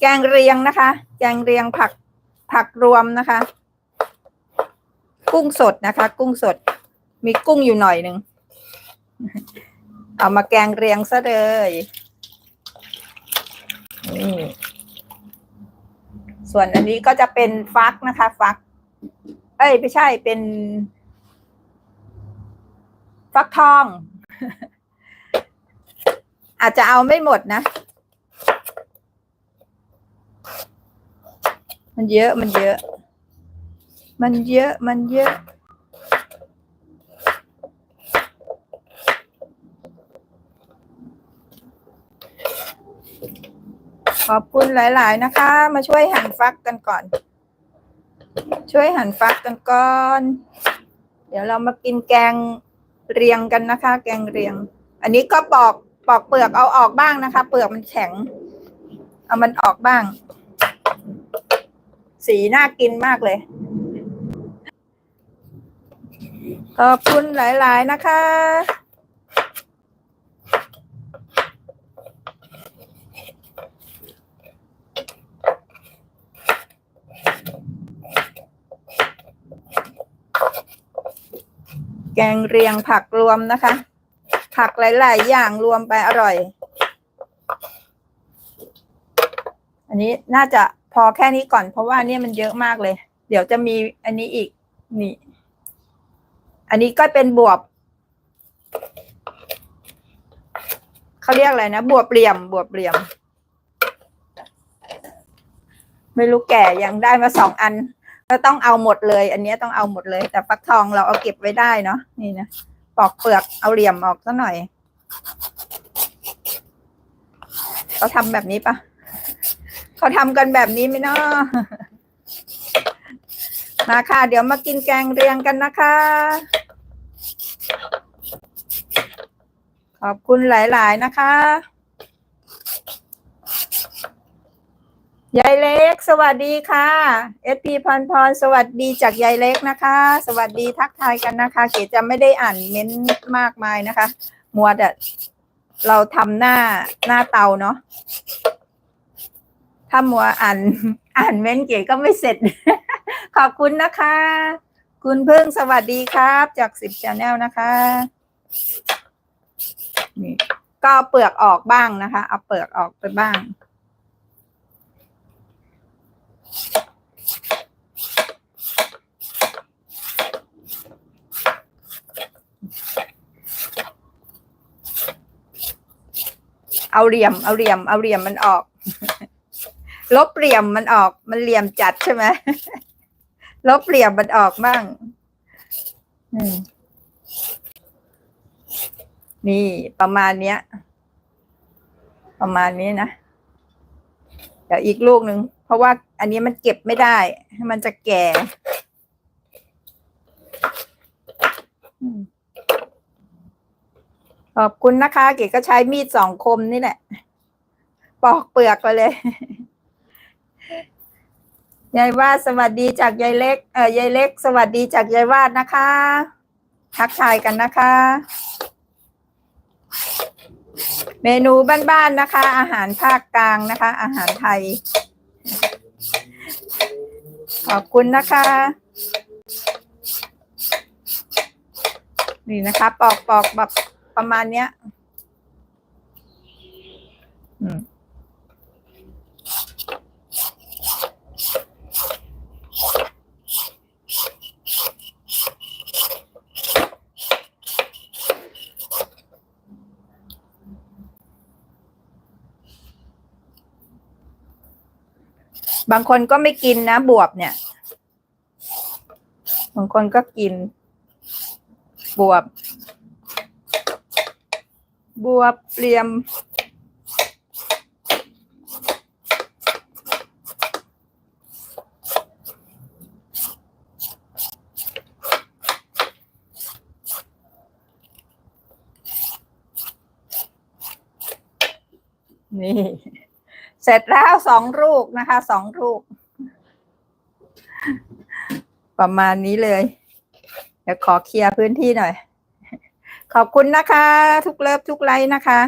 แกงเรียงนะคะ แกงเรียงผักผักรวมนะคะ กุ้งสดนะคะ กุ้งสด มีกุ้งอยู่หน่อยหนึ่งเอามาแกงเรียงซะเลยนี่ส่วนอันนี้ก็จะเป็นฟักนะคะ ฟัก เอ้ยไม่ใช่เป็น ฟักทอง อาจจะเอาไม่หมดนะ มันเยอะมันเยอะ มันเยอะมันเยอะ ขอบคุณหลาย ๆ นะคะ มาช่วยหั่นฟักกันก่อน ช่วยหั่นฟักกันก่อน เดี๋ยวเรามากินแกงเรียงกันนะคะ แกงเรียง อันนี้ก็ปอกปอกเปลือกเอาออกบ้างนะคะ เปลือกมันแข็ง เอามันออกบ้าง สีน่ากินมากเลย ขอบคุณหลาย ๆ นะคะแกงเรียงผักรวมนะคะ ผักหลาย ๆ อย่างรวมไปอร่อย อันนี้น่าจะ พอแค่นี้ก่อนเพราะว่าเนี่ยมันเยอะมากเลย เดี๋ยวจะมีอันนี้อีกนี่ อันนี้ก็เป็นบวบเขาเรียกอะไรนะบวบเหลี่ยม บวบเหลี่ยม ไม่รู้แก่ยังได้มาสองอัน ก็ต้องเอาหมดเลย อันนี้ต้องเอาหมดเลย แต่ฟักทองเราเอาเก็บไว้ได้เนาะนี่นะปอกเปลือกเอาเหลี่ยมออกซะหน่อยเขาทำแบบนี้ปะ เขาทำกันแบบนี้ไหมเนาะมาค่ะ เดี๋ยวมากินแกงเรียงกันนะคะ ขอบคุณหลาย ๆ นะคะยายเล็ก สวัสดีค่ะเอสพีพรพร สวัสดีจากยายเล็กนะคะ สวัสดีทักทายกันนะคะ เก๋จะไม่ได้อ่านเม้นต์มากมายนะคะ มัวแต่เราทำหน้าหน้าเตาเนาะ ถ้ามัวอ่านอ่านเม้นเก๋ก็ไม่เสร็จ ขอบคุณนะคะ คุณพึ่งสวัสดีครับ จากสิบชาแนลนะคะนี่ก็เเปลือกออกบ้างนะคะ เอาเปลือกออกไปบ้าง เอาเหลี่ยม เอาเหลี่ยม เอาเหลี่ยมมันออก ลบเหลี่ยมมันออก มันเหลี่ยมจัดใช่ไหมลบเหลี่ยมมันออกบ้างนี่ประมาณเนี้ย ประมาณนี้นะ เดี๋ยวอีกลูกหนึ่งเพราะว่าอันนี้มันเก็บไม่ได้มันจะแก่ขอบคุณนะคะ เก๋ก็ใช้มีดสองคมนี่แหละ ปอกเปลือกไปเลย ยายวาดสวัสดีจากยายเล็ก เออยายเล็ก สวัสดีจากยายวาดนะคะ ทักทายกันนะคะ เมนูบ้านๆนะคะ อาหารภาคกลางนะคะ อาหารไทย ขอบคุณนะคะ นี่นะคะ ปอกปอกแบบประมาณเนี้ย บางคนก็ไม่กินนะ บวบเนี่ย บางคนก็กิน บวบ บวบเปลี่ยม นี่ เสร็จแล้วสองลูกนะคะสองลูก ประมาณนี้เลย เดี๋ยวขอเคลียร์พื้นที่หน่อย ขอบคุณนะคะ ทุกเลิฟทุกไลค์นะคะ